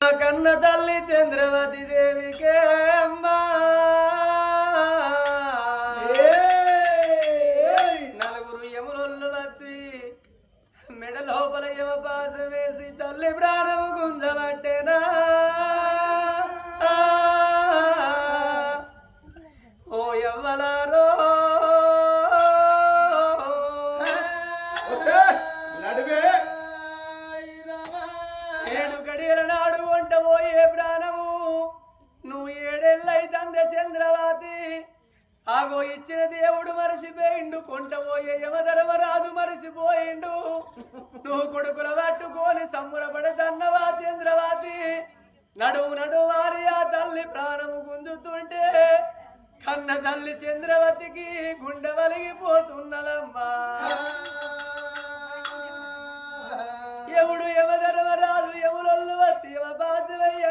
కన్న తల్లి చంద్రవతి దేవికే అమ్మా. నలుగురు యములొల్లు వచ్చి మెడ లోపల యమ పాస వేసి తల్లి ప్రాణము గుంజబట్టేనా? ఓ ఏడు గడియల నాడు వంట పోయే ప్రాణము. నువ్వు ఏడేళ్ళైతందే చంద్రవాతి. ఆగో ఇచ్చిన దేవుడు మరిసిపోయిండు. కొంట పోయే యమధర్మరాజు మరిసిపోయిండు. నువ్వు కొడుకుల పట్టుకొని సంబరపడతన్నవా చంద్రవాతి? నడువు నడు వారి ఆ తల్లి ప్రాణము గుంజుతుంటే కన్న తల్లి చంద్రవతికి గుండె వలిగిపోతున్నదమ్మా.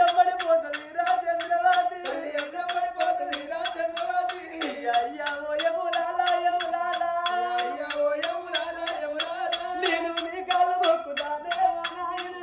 అడ్డంపడిపోతుంది రాజేంద్రవాది. అడ్డంపడిపోతుంది రాజేంద్రవాది. అయ్యా ఓ యములాలా యములాలా అయ్యా ఓ యములాలా యములాలా నేను మీ కాలు మొక్కుతానే ఓ నాయన